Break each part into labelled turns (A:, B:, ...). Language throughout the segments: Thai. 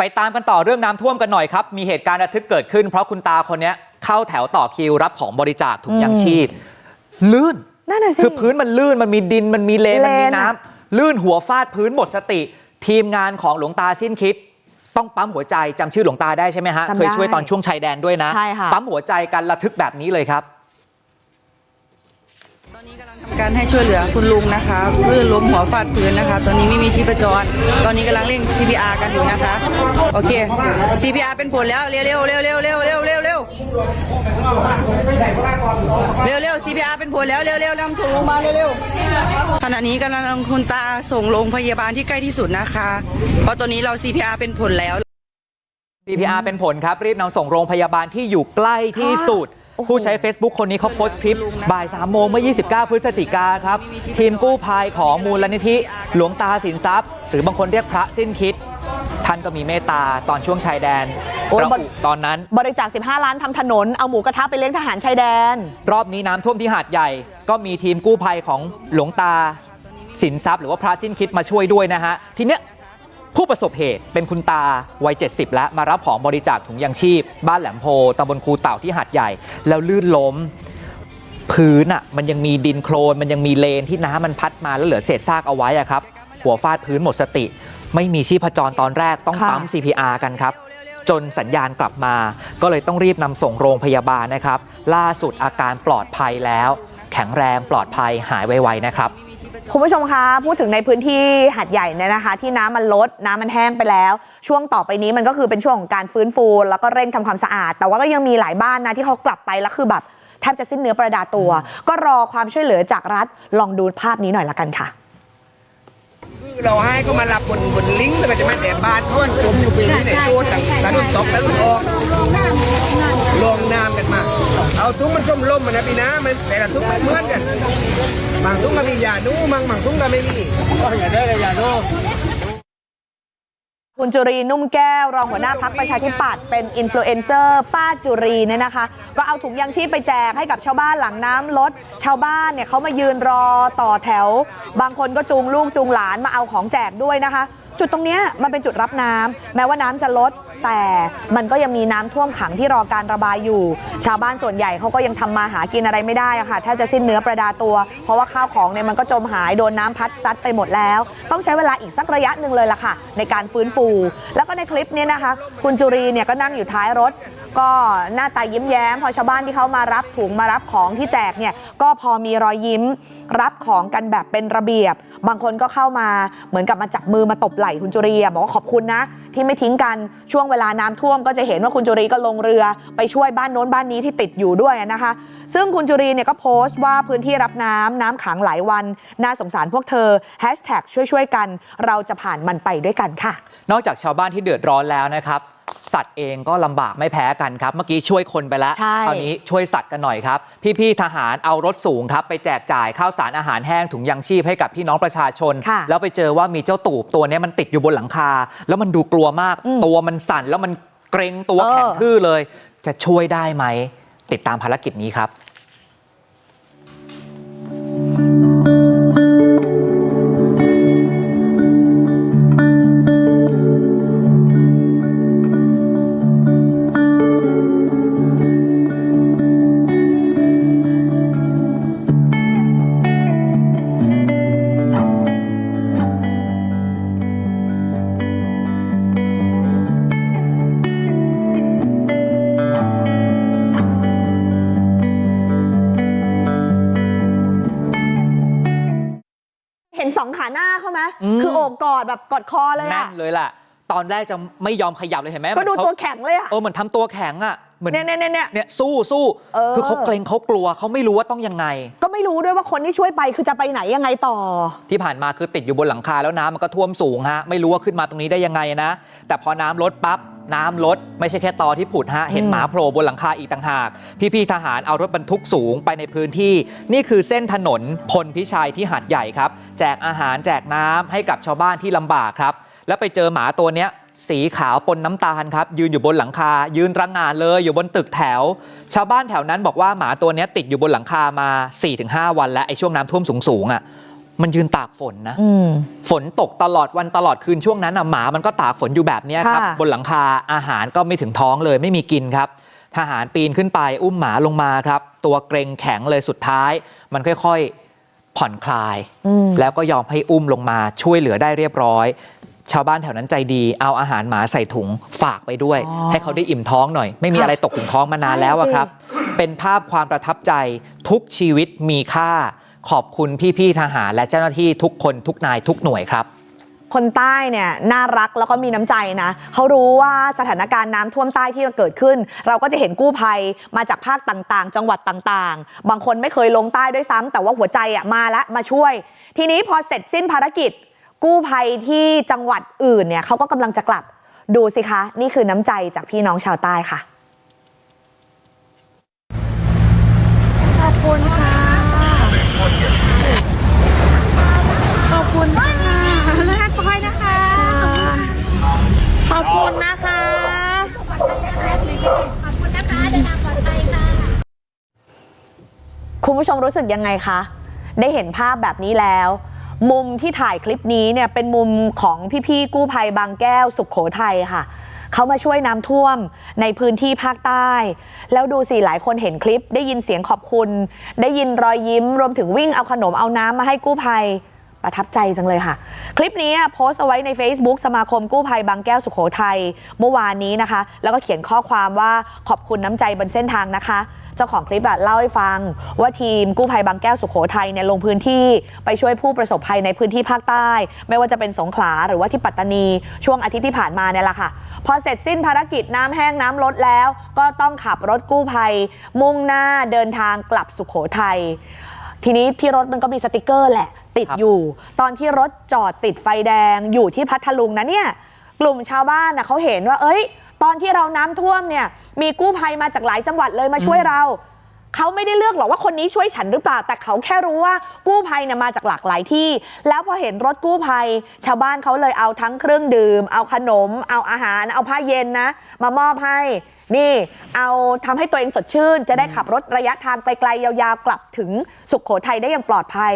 A: ไปตามกันต่อเรื่องน้ำท่วมกันหน่อยครับ มีเหตุการณ์ระทึกเกิดขึ้น เพราะคุณตาคนเนี้ยเข้าแถวต่อคิวรับของบริจาคถุงยางชีพ ลื่น
B: นั่นน่ะสิ
A: คือพื้นมันลื่นมันมีดินมันมีเลนมันมี
B: เลนอะ
A: น้ำลื่นหัวฟาดพื้นหมดสติ ทีมงานของหลวงตาสิ้นคิด ต้องปั๊มหัวใจจำชื่อหลวงตาได้ใช่ไหมฮะ
B: จำได้
A: เคยช่วยตอนช่วงชายแดนด้วยนะ
B: ใช่ค่ะ
A: ปั๊มหัวใจกันระทึกแบบนี้เลยครับ
C: ต อนนี้กำลังทำการให้ช่วยเหลือคุณลุงนะคะลื่นล้มหัวฟาดพื้นนะคะ ตอนนี้ไม่มีชีพจร ตอนนี้กำลังเร่ง CPR กันอยู่นะคะ โอเค CPR เป็นผลแล้วเร็วเร็วเร็วเร็วเร็วเร็วเร็วเร็วเร็วเร็ว CPR เป็นผลแล้วเร็วเร็วนำส่งโรงพยาบาลเร็วเร็วขณะนี้กำลังคุณตาส่งโรงพยาบาลที่ใกล้ที่สุดนะคะ เพราะตอนนี้เรา CPR เป็นผลแล้ว
A: CPR เป็นผลครับรีบนำส่งโรงพยาบาลที่อยู่ใกล้ที่สุด ผู้ใช้ Facebook คนนี้เขาโพสต์คลิปบ่าย3โมงเมื่อ 29 พฤศจิกาครับ ทีมกู้ภัยของมูลนิธิ หลวงตาสินทรัพย์ หรือบางคนเรียกพระสิ้นคิด ท่านก็มีเมตตาตอนช่วงชายแดน
B: โอ้ย
A: ระ
B: มัน
A: อุตอนนั้น
B: บริจาค 15 ล้านทำถนน เอาหมูกระทะไปเลี้ยงทหารชายแดน
A: รอบนี้น้ำท่วมที่หาดใหญ่ ก็มีทีมกู้ภัยของหลวงตาสินทรัพย์ หรือว่าพระสิ้นคิดมาช่วยด้วยนะฮะทีเนี้ย ผู้ประสบเหตุเป็นคุณตาวัย 70 แล้วมารับของบริจาคถุงยางชีพ บ้านแหลมโพตำบลคูเต่าที่หาดใหญ่ แล้วลื่นล้ม พื้นอะมันยังมีดินโคลน มันยังมีเลนที่น้ำมันพัดมาแล้วเหลือเศษซากเอาไว้อะครับ หัวฟาดพื้นหมดสติ ไม่มีชีพจรตอนแรกต้อง
B: ค่ะ
A: ปั๊ม CPR กันครับ จนสัญญาณกลับมา ก็เลยต้องรีบนำส่งโรงพยาบาลนะครับ ล่าสุดอาการปลอดภัยแล้ว แข็งแรงปลอดภัยหายไวๆนะครับ
B: คุณผู้ชมคะพูดถึงในพื้นที่หัดใหญ่เนี่ยนะคะ ที่น้ำมันลดน้ำมันแห้งไปแล้ว ช่วงต่อไปนี้มันก็คือเป็นช่วงของการฟื้นฟู แล้วก็เร่งทำความสะอาด แต่ว่าก็ยังมีหลายบ้านนะที่เขากลับไปแล้วคือแบบแทบจะสิ้นเนื้อประดาตัว ก็รอความช่วยเหลือจากรัฐลองดูภาพนี้หน่อยละกันค่ะ
D: เราให้เขามารับบนบนลิงก์แต่จะม่แต่บ้านเขามันจมอยู่ปีนี้ในโซนต่างตะลุนตกตะลุนออกลงน้ำกัน ตุ้งมันส้มล่มมันนะพี่นะมันแต่ละตุ้งมันเหมือนกันบางตุ้งก็มียานูบางบางตุ้งก็ไม่มีอย่าได้เลยยานู
B: คุณจุรีนุ่มแก้ว รองหัวหน้าพักประชาธิปัตย์เป็นอินฟลูเอนเซอร์ป้าจุรีเนี่ยนะคะ ก็เอาถุงยางชีพไปแจกให้กับชาวบ้านหลังน้ำลด ชาวบ้านเนี่ยเขามายืนรอต่อแถว บางคนก็จูงลูกจูงหลานมาเอาของแจกด้วยนะคะ จุดตรงเนี้ยมันเป็นจุดรับน้ำแม้ว่าน้ำจะลด แต่มันก็ยังมีน้ำท่วมขังที่รอการระบายอยู่ ชาวบ้านส่วนใหญ่เขาก็ยังทำมาหากินอะไรไม่ได้อะค่ะแทบจะสิ้นเนื้อประดาตัว เพราะว่าข้าวของเนี่ยมันก็จมหายโดนน้ำพัดซัดไปหมดแล้ว ต้องใช้เวลาอีกสักระยะหนึ่งเลยล่ะค่ะ ในการฟื้นฟู แล้วก็ในคลิปนี้นะคะ คุณจุรีเนี่ยก็นั่งอยู่ท้ายรถ ก็หน้าตายิ้มแย้ม พอชาวบ้านที่เขามารับถุงมารับของที่แจกเนี่ยก็พอมีรอยยิ้มรับของกันแบบเป็นระเบียบ บางคนก็เข้ามาเหมือนกับมาจับมือมาตบไหล่คุณจุรีบอกว่าขอบคุณนะ ที่ไม่ทิ้งกันช่วงเวลาน้ำท่วมก็จะเห็นว่าคุณจุรีก็ลงเรือไปช่วยบ้านโน้นบ้านนี้ที่ติดอยู่ด้วยนะคะ ซึ่งคุณจุรีเนี่ยก็โพสต์ว่าพื้นที่รับน้ำน้ำขังหลายวันน่าสงสารพวกเธอแฮชแท็กช่วยๆกัน เราจะผ่านมันไปด้วยกันค่ะ
A: นอกจากชาวบ้านที่เดือดร้อนแล้วนะครับ สัตว์เองก็ลำบากไม่แพ้กันครับ เมื่อกี้ช่วยคนไปแล้ว
B: ใช่
A: คราวนี้ช่วยสัตว์กันหน่อยครับ พี่ๆทหารเอารถสูงครับ ไปแจกจ่ายข้าวสารอาหารแห้งถุงยางชีพให้กับพี่น้องประชาชน
B: ค่ะ
A: แล้วไปเจอว่ามีเจ้าตูบตัวเนี้ยมันติดอยู่บนหลังคา แล้วมันดูกลัวมาก
B: อืม
A: ตัวมันสั่นแล้วมันเกรงตัว
B: เออ
A: แข็งทื่อเลย จะช่วยได้ไหมติดตามภารกิจนี้ครับ
B: ขาหน้าเขาไหม
A: อืม
B: คือโอบกอดแบบกอดคอเลย
A: แน่
B: อะ
A: นเลยล่ะตอนแรกจะไม่ยอมขยับเลยเห็นไหม
B: ก็ดู
A: เหมือน
B: ตัว
A: เขา
B: แข็งเลยอะ
A: เออเหมือนทำตัวแข็งอะ เหมือน
B: เนี่ยเนี่ยเนี่ยเนี่ย
A: เนี่ยสู้สู้
B: เออ
A: คือเขาเกรงเขากลัวเขาไม่รู้ว่าต้องยังไง
B: ก็ไม่รู้ด้วยว่าคนที่ช่วยไปคือจะไปไหนยังไงต่อ
A: ที่ผ่านมาคือติดอยู่บนหลังคาแล้วน้ำมันก็ท่วมสูงฮะไม่รู้ว่าขึ้นมาตรงนี้ได้ยังไงนะ แต่พอน้ำลดปั๊บน้ำลด ไม่ใช่แค่ตอที่ผุดฮะ เห็น
B: อืม
A: หมาโผล่บนหลังคาอีกต่างหาก พี่ๆทหารเอารถบรรทุกสูงไปในพื้นที่ นี่คือเส้นถนนพลพิชัยที่หาดใหญ่ครับ แจกอาหารแจกน้ำให้กับชาวบ้านที่ลำบากครับ แล้วไปเจอหมาตัวเนี้ย สีขาวปนน้ำตาลครับ ยืนอยู่บนหลังคา ยืนระงงานเลยอยู่บนตึกแถว ชาวบ้านแถวนั้นบอกว่าหมาตัวเนี้ยติดอยู่บนหลังคามา 4-5 วันแล้วไอ้ช่วงน้ำท่วมสูงๆอะมันยืนตากฝนนะ
B: อืม
A: ฝนตกตลอดวันตลอดคืนช่วงนั้นน่ะหมามันก็ตากฝนอยู่แบบเนี้ยครับ
B: ค่ะ
A: บนหลังคาอาหารก็ไม่ถึงท้องเลยไม่มีกินครับ ทหารปีนขึ้นไปอุ้มหมาลงมาครับ ตัวเกรงแข็งเลยสุดท้าย มันค่อยๆผ่อนคลาย
B: อืม
A: แล้วก็ยอมให้อุ้มลงมาช่วยเหลือได้เรียบร้อย ชาวบ้านแถวนั้นใจดีเอาอาหารหมาใส่ถุงฝากไปด้วย
B: อ๋อ
A: ให้เขาได้อิ่มท้องหน่อย ไม่มี
B: ค่ะ
A: อะไรตกถึงท้องมานานแล้วอะ
B: ใช่สิ
A: ครับ เป็นภาพความประทับใจทุกชีวิตมีค่า ขอบคุณพี่ๆทหารและเจ้าหน้าที่ทุกคนทุกนายทุกหน่วยครับ
B: คนใต้เนี่ยน่ารักแล้วก็มีน้ำใจนะเขารู้ว่าสถานการณ์น้ำท่วมใต้ที่เกิดขึ้น เราก็จะเห็นกู้ภัยมาจากภาคต่างๆ จังหวัดต่างๆ บางคนไม่เคยลงใต้ด้วยซ้ำแต่ว่าหัวใจอะมาแล้วมาช่วย ทีนี้พอเสร็จสิ้นภารกิจ กู้ภัยที่จังหวัดอื่นเนี่ยเขาก็กำลังจะกลับดูสิคะ นี่คือน้ำใจจากพี่น้องชาวใต้ค่ะ
E: ขอบคุณค่ะขอบคุณค่ะแล้วให้ปอยนะคะ ขอบคุณนะคะ
B: คุณผู้ชมรู้สึกยังไงคะได้เห็นภาพแบบนี้แล้ว มุมที่ถ่ายคลิปนี้เนี่ยเป็นมุมของพี่ๆกู้ภัยบางแก้วสุขโขทัยค่ะเขามาช่วยน้ำท่วมในพื้นที่ภาคใต้ แล้วดูสิหลายคนเห็นคลิป ได้ยินเสียงขอบคุณ ได้ยินรอยยิ้ม รวมถึงวิ่งเอาขนมเอาน้ำมาให้กู้ภัยประทับใจจังเลยค่ะ คลิปนี้โพสต์เอาไว้ใน Facebook สมาคมกู้ภัยบางแก้วสุขโขทัยเมื่อวานนี้นะคะ แล้วก็เขียนข้อความว่าขอบคุณน้ำใจบนเส้นทางนะคะ จ้าของคลิปอะเล่าให้ฟังว่าทีมกู้ภัยบางแก้วสุขโขทัยเนี่ยลงพื้นที่ไปช่วยผู้ประสบภัยในพื้นที่ภาคใต้ ไม่ว่าจะเป็นสงขลาหรือว่าที่ปัตตานีช่วงอาทิตย์ที่ผ่านมาเนี่ยแหละค่ะ พอเสร็จสิ้นภารกิจน้ำแห้งน้ำลดแล้ว ก็ต้องขับรถกู้ภัย มุ่งหน้าเดินทางกลับสุขโขทัยทีนี้ที่รถมันก็มีสติกเกอร์แหละ ติดอยู่ ตอนที่รถจอดติดไฟแดงอยู่ที่พัทลุงนะเนี่ยกลุ่มชาวบ้านนะเขาเห็นว่า เอ้ย ตอนที่เราน้ำท่วมเนี่ยมีกู้ภัยมาจากหลายจังหวัดเลยมาช่วยเราเขาไม่ได้เลือกหรอกว่าคนนี้ช่วยฉันหรือเปล่า แต่เขาแค่รู้ว่ากู้ภัยเนี่ยมาจากหลากหลายที่ แล้วพอเห็นรถกู้ภัย ชาวบ้านเขาเลยเอาทั้งเครื่องดื่ม เอาขนม เอาอาหาร เอาผ้าเย็นนะ มามอบให้ นี่ เอาทำให้ตัวเองสดชื่น จะได้ขับรถระยะทางไกลๆยาวๆกลับถึงสุขโขทัยได้อย่างปลอดภัย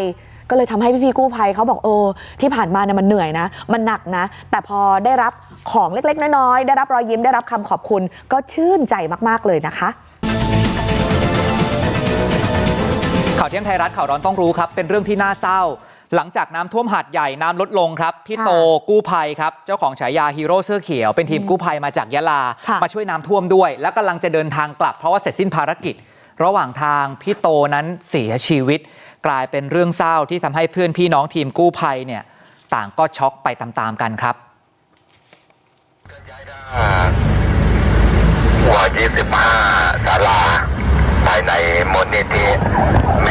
B: ก็เลยทำให้พี่ๆกู้ภัยเขาบอกเออที่ผ่านมาเนี่ยมันเหนื่อยนะ มันหนักนะ แต่พอได้รับของเล็ก ๆ น้อยๆได้รับรอยยิ้มได้รับคำขอบคุณ ก็ชื่นใจมากๆเลยนะคะ
A: ข่าวเที่ยงไทยรัฐข่าวร้อนต้องรู้ครับ เป็นเรื่องที่น่าเศร้า หลังจากน้ำท่วมหาดใหญ่น้ำลดลงครับ พี่
B: ค่ะ
A: โตกู้ภัยครับ เจ้าของฉายาฮีโร่เสื้อเขียว เป็นทีมกู้ภัยมาจากยะลา
B: ค่ะ
A: มาช่วยน้ำท่วมด้วย แล้วกำลังจะเดินทางกลับเพราะว่าเสร็จสิ้นภารกิจ ระหว่างทางพี่โตนั้นเสียชีวิต กลายเป็นเรื่องเศร้าที่ทำให้เพื่อนพี่น้องทีมกู้ภัยเนี่ยต่างก็ช็อกไปตามๆกันครับ
F: กว่า25ศาลาภายในมูลนิธิแม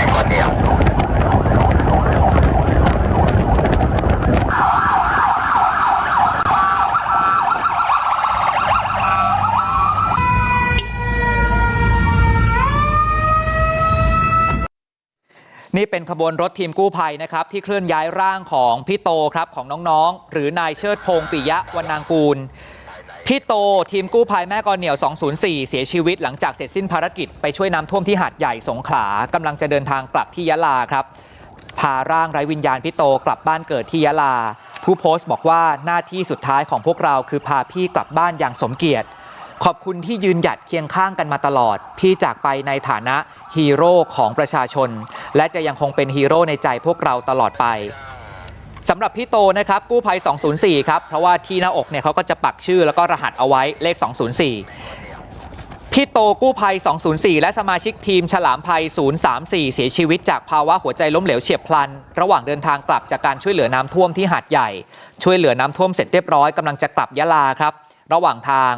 F: เนียว
A: นี่เป็นขบวนรถทีมกู้ภัยนะครับที่เคลื่อนย้ายร่างของพี่โตครับของน้องๆ หรือนายเชิดพงศ์ปิยะวรรณางกูล พี่โตทีมกู้ภัยแม่กอเหนียว 204 เสียชีวิตหลังจากเสร็จสิ้นภารกิจไปช่วยน้ำท่วมที่หาดใหญ่สงขลากำลังจะเดินทางกลับที่ยะลาครับพาร่างไร้วิญญาณพี่โตกลับบ้านเกิดที่ยะลา ผู้โพสต์บอกว่าหน้าที่สุดท้ายของพวกเราคือพาพี่กลับบ้านอย่างสมเกียรติ ขอบคุณที่ยืนหยัดเคียงข้างกันมาตลอด พี่จากไปในฐานะฮีโร่ของประชาชน และจะยังคงเป็นฮีโร่ในใจพวกเราตลอดไปสำหรับพี่โตนะครับกู้ภัย 204 ครับ เพราะว่าที่หน้าอกเนี่ยเขาก็จะปักชื่อแล้วก็รหัสเอาไว้เลข 204 พี่โตกู้ภัย 204 และสมาชิกทีมฉลามภัย 034 เสียชีวิตจากภาวะหัวใจล้มเหลวเฉียบพลัน ระหว่างเดินทางกลับจากการช่วยเหลือน้ำท่วมที่หาดใหญ่ ช่วยเหลือน้ำท่วมเสร็จเรียบร้อยกำลังจะกลับยะลาครับ ระหว่างทาง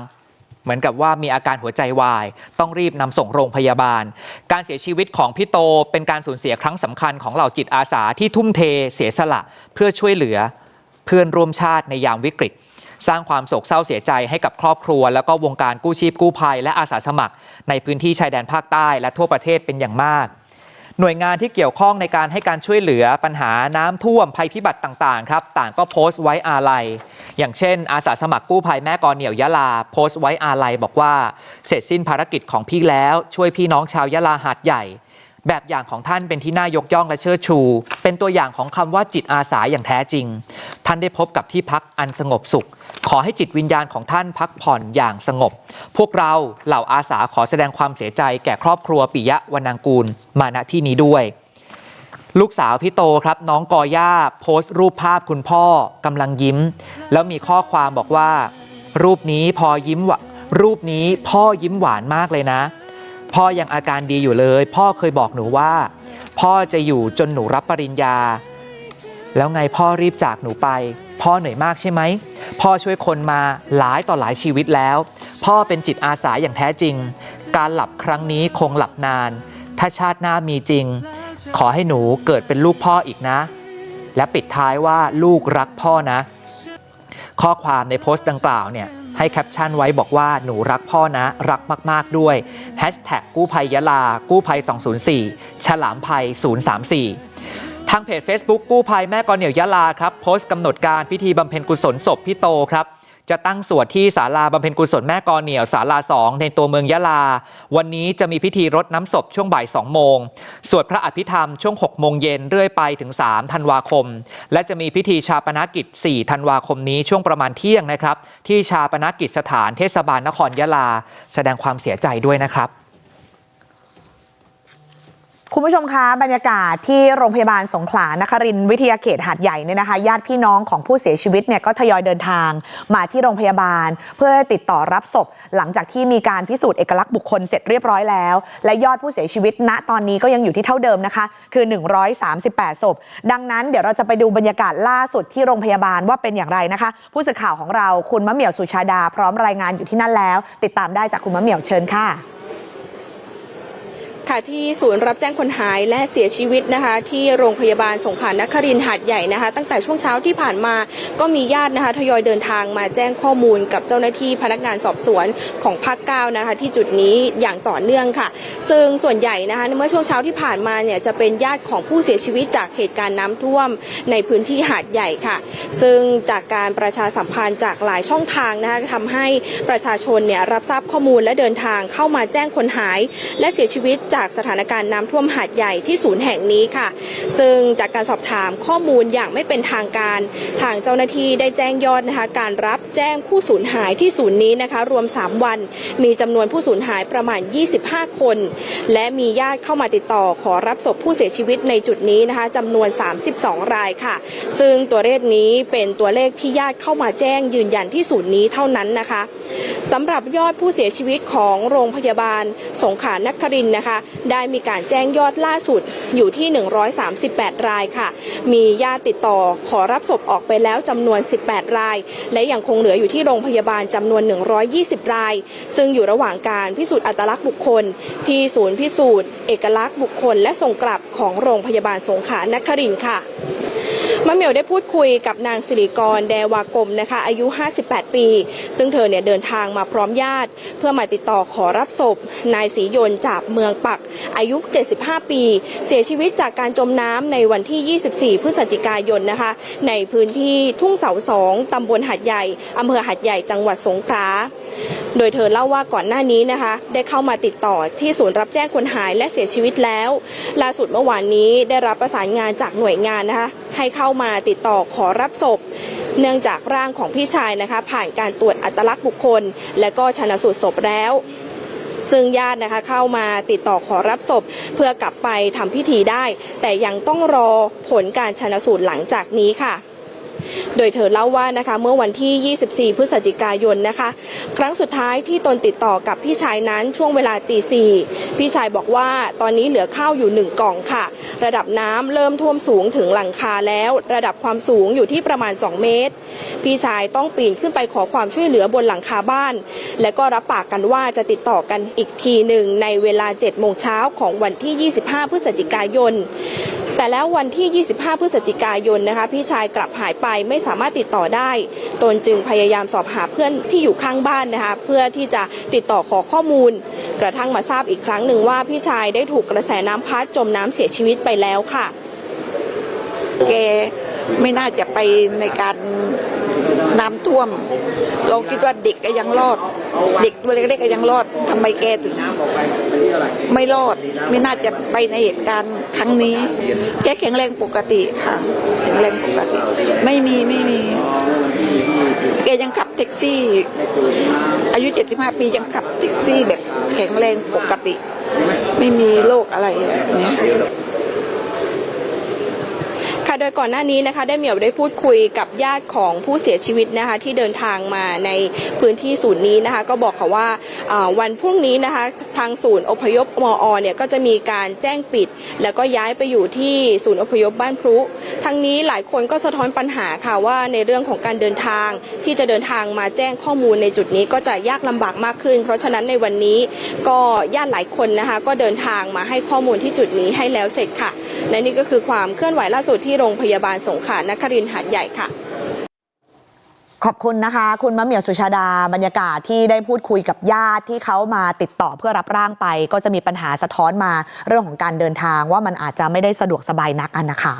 A: เหมือนกับว่ามีอาการหัวใจวาย ต้องรีบนำส่งโรงพยาบาล การเสียชีวิตของพี่โตเป็นการสูญเสียครั้งสำคัญของเหล่าจิตอาสาที่ทุ่มเทเสียสละ เพื่อช่วยเหลือเพื่อนร่วมชาติในยามวิกฤต สร้างความโศกเศร้าเสียใจให้กับครอบครัว แล้วก็วงการกู้ชีพกู้ภัย และอาสาสมัคร ในพื้นที่ชายแดนภาคใต้และทั่วประเทศเป็นอย่างมาก หน่วยงานที่เกี่ยวข้องในการให้การช่วยเหลือปัญหาน้ำท่วมภัยพิบัติต่างๆครับต่างก็โพสต์ไว้อาลัย อย่างเช่น อาสาสมัครกู้ภัยแม่กอเหนียวยะลา โพสต์ไว้อาลัยบอกว่า เสร็จสิ้นภารกิจของพี่แล้วช่วยพี่น้องชาวยะลาหาดใหญ่ แบบอย่างของท่านเป็นที่น่ายกย่องและเชิดชู เป็นตัวอย่างของคำว่าจิตอาสาอย่างแท้จริง ท่านได้พบกับที่พักอันสงบสุข ขอให้จิตวิญญาณของท่านพักผ่อนอย่างสงบ พวกเราเหล่าอาสาขอแสดงความเสียใจแก่ครอบครัวปิยะวรรณางกูลมาณที่นี้ด้วย ลูกสาวพี่โตครับน้องกอย่าโพสต์รูปภาพคุณพ่อกำลังยิ้ม แล้วมีข้อความบอกว่า รูปนี้พอยิ้มวรูปนี้พ่อยิ้มหวานมากเลยนะ พ่อยังอาการดีอยู่เลย พ่อเคยบอกหนูว่า พ่อจะอยู่จนหนูรับปริญญา แล้วไงพ่อรีบจากหนูไป พ่อเหนื่อยมากใช่ไหม พ่อช่วยคนมาหลายต่อหลายชีวิตแล้ว พ่อเป็นจิตอาสาอย่างแท้จริง การหลับครั้งนี้คงหลับนาน ถ้าชาติหน้ามีจริง ขอให้หนูเกิดเป็นลูกพ่ออีกนะ และปิดท้ายว่าลูกรักพ่อนะ ข้อความในโพสต์ดังกล่าวเนี่ยให้แคปชั่นไว้บอกว่าหนูรักพ่อนะ รักมาก ๆ ด้วยแฮชแท็กกู้ภัยยะลา กู้ภัย 204 ฉลามภัย 034 ทางเพจ Facebook กู้ภัยแม่กอเหนียวยะลาครับโพสต์กำหนดการพิธีบำเพ็ญกุศลศพพี่โตครับจะตั้งสวดที่ศาลาบำเพ็ญกุศลแม่กอเหนียวศาลา2ในตัวเมืองยะลา วันนี้จะมีพิธีรดน้ำศพช่วงบ่าย2โมง สวดพระอภิธรรมช่วง6โมงเย็นเรื่อยไปถึง3ธันวาคม และจะมีพิธีชาปนกิจ 4 ธันวาคมนี้ช่วงประมาณเที่ยงนะครับ ที่ชาปนกิจสถานเทศบาลนครยะลา แสดงความเสียใจด้วยนะครับ
B: คุณผู้ชมคะบรรยากาศที่โรงพยาบาลสงขลานครินวิทยาเขตหาดใหญ่เนี่ยนะคะญาติพี่น้องของผู้เสียชีวิตเนี่ยก็ทยอยเดินทางมาที่โรงพยาบาล เพื่อติดต่อรับศพ หลังจากที่มีการพิสูจน์เอกลักษณ์บุคคลเสร็จเรียบร้อยแล้ว และยอดผู้เสียชีวิตณตอนนี้ก็ยังอยู่ที่เท่าเดิมนะคะ คือ 138ศพดังนั้นเดี๋ยวเราจะไปดูบรรยากาศล่าสุดที่โรงพยาบาลว่าเป็นอย่างไรนะคะ ผู้สื่อข่าวของเราคุณมะเหมี่ยวสุชาดา พร้อมรายงานอยู่ที่นั่นแล้ว ติดตามได้จากคุณมะเหมี่ยวเชิญค่ะ
G: ค่ะที่ศูนย์รับแจ้งคนหายและเสียชีวิตนะคะ ที่โรงพยาบาลสงขลานครินทร์หาดใหญ่นะคะ ตั้งแต่ช่วงเช้าที่ผ่านมาก็มีญาตินะคะทยอยเดินทางมาแจ้งข้อมูลกับเจ้าหน้าที่พนักงานสอบสวนของภาคเก้านะคะ ที่จุดนี้อย่างต่อเนื่องค่ะ ซึ่งส่วนใหญ่นะคะเมื่อช่วงเช้าที่ผ่านมาเนี่ยจะเป็นญาติของผู้เสียชีวิตจากเหตุการณ์น้ำท่วมในพื้นที่หาดใหญ่ค่ะ ซึ่งจากการประชาสัมพันธ์จากหลายช่องทางนะคะทำให้ประชาชนเนี่ยรับทราบข้อมูลและเดินทางเข้ามาแจ้งคนหาย และเสียชีวิตจากสถานการณ์น้ำท่วมหาดใหญ่ที่ศูนย์แห่งนี้ค่ะ ซึ่งจากการสอบถามข้อมูลอย่างไม่เป็นทางการ ทางเจ้าหน้าที่ได้แจ้งยอดนะคะการรับแจ้งผู้สูญหายที่ศูนย์นี้นะคะ รวม 3 วัน มีจำนวนผู้สูญหายประมาณ 25 คน และมีญาติเข้ามาติดต่อขอรับศพผู้เสียชีวิตในจุดนี้นะคะจำนวน 32 รายค่ะ ซึ่งตัวเลขนี้เป็นตัวเลขที่ญาติเข้ามาแจ้งยืนยันที่ศูนย์นี้เท่านั้นนะคะ สำหรับยอดผู้เสียชีวิตของโรงพยาบาล สงขลานครินนะคะ ได้มีการแจ้งยอดล่าสุดอยู่ที่ 138 รายค่ะ มีญาติติดต่อขอรับศพออกไปแล้วจำนวน 18 ราย และยังคงเหลืออยู่ที่โรงพยาบาลจำนวน 120 ราย ซึ่งอยู่ระหว่างการพิสูจน์อัตลักษณ์บุคคล ที่ศูนย์พิสูจน์ เอกลักษณ์บุคคลและส่งกลับของโรงพยาบาลสงขลานครินค่ะ มะเหมียวได้พูดคุยกับนางสิริกรแดวากรมนะคะ อายุ 58 ปี ซึ่งเธอเนี่ยเดินทางมาพร้อมญาติ เพื่อมาติดต่อขอรับศพ นายศรียนจากเมืองปัก อายุ 75 ปี เสียชีวิตจากการจมน้ำในวันที่ 24 พฤศจิกายนนะคะ ในพื้นที่ทุ่งเสาสองตำบลหัดใหญ่อำเภอหัดใหญ่จังหวัดสงขลาโดยเธอเล่าว่าก่อนหน้านี้นะคะ ได้เข้ามาติดต่อที่ศูนย์รับแจ้งคนหายและเสียชีวิตแล้ว ล่าสุดเมื่อวานนี้ได้รับประสานงานจากหน่วยงานนะคะ ให้เข้ามาติดต่อขอรับศพ เนื่องจากร่างของพี่ชายนะคะ ผ่านการตรวจอัตลักษณ์บุคคล และก็ชนะสูตรศพแล้วซึ่งญาตินะคะเข้ามาติดต่อขอรับศพ เพื่อกลับไปทำพิธีได้ แต่ยังต้องรอผลการชนะสูตรหลังจากนี้ค่ะ โดยเธอเล่าว่านะคะเมื่อวันที่ 24 พฤศจิกายนนะคะ ครั้งสุดท้ายที่ตนติดต่อกับพี่ชายนั้นช่วงเวลาตีสี่พี่ชายบอกว่าตอนนี้เหลือข้าวอยู่หนึ่งกล่องค่ะ ระดับน้ำเริ่มท่วมสูงถึงหลังคาแล้ว ระดับความสูงอยู่ที่ประมาณ 2 เมตร พี่ชายต้องปีนขึ้นไปขอความช่วยเหลือบนหลังคาบ้าน และก็รับปากกันว่าจะติดต่อกันอีกทีหนึ่งในเวลา7โมงเช้าของวันที่ 25 พฤศจิกายน แต่แล้ววันที่ 25 พฤศจิกายนนะคะ พี่ชายกลับหายไปไม่สามารถติดต่อได้ ตนจึงพยายามสอบหาเพื่อนที่อยู่ข้างบ้านนะคะ เพื่อที่จะติดต่อขอข้อมูล กระทั่งมาทราบอีกครั้งหนึ่งว่าพี่ชายได้ถูกกระแสน้ำพัดจมน้ำเสียชีวิตไปแล้วค่ะ
H: แกไม่น่าจะไปในการน้ำท่วม เราคิดว่าเด็กก็ยังรอด เด็กตัวเล็กๆก็ยังรอดทำไมแกถึงไม่รอด ไม่น่าจะไปในเหตุการณ์ครั้งนี้ แกแข็งแรงปกติค่ะ แข็งแรงปกติ ไม่มีไม่มี แกยังขับแท็กซี่ อายุ 75 ปียังขับแท็กซี่แบบแข็งแรงปกติ ไม่มีโรคอะไรเนี้ย
G: ค่ะโดยก่อนหน้านี้นะคะได้เหมียวได้พูดคุยกับญาติของผู้เสียชีวิตนะคะที่เดินทางมาในพื้นที่ศูนย์นี้นะคะ ก็บอกค่ะว่าวันพรุ่งนี้นะคะทางศูนย์อพยพมอเนี่ยก็จะมีการแจ้งปิด แล้วก็ย้ายไปอยู่ที่ศูนย์อพยพบ้านพรุทั้งนี้หลายคนก็สะท้อนปัญหาค่ะว่าในเรื่องของการเดินทางที่จะเดินทางมาแจ้งข้อมูลในจุดนี้ก็จะยากลำบากมากขึ้น เพราะฉะนั้นในวันนี้ก็ญาติหลายคนนะคะก็เดินทางมาให้ข้อมูลที่จุดนี้ให้แล้วเสร็จค่ะ และนี่ก็คือความเคลื่อนไหวล่าสุดที่โรงพยาบาลสงขลานครินทร์หาดใหญ่ค่ะ
B: ขอบคุณนะคะ คุณมะเหมียวสุชาดาบรรยากาศที่ได้พูดคุยกับญาติที่เขามาติดต่อเพื่อรับร่างไป ก็จะมีปัญหาสะท้อนมาเรื่องของการเดินทางว่ามันอาจจะไม่ได้สะดวกสบายนักอะนะคะ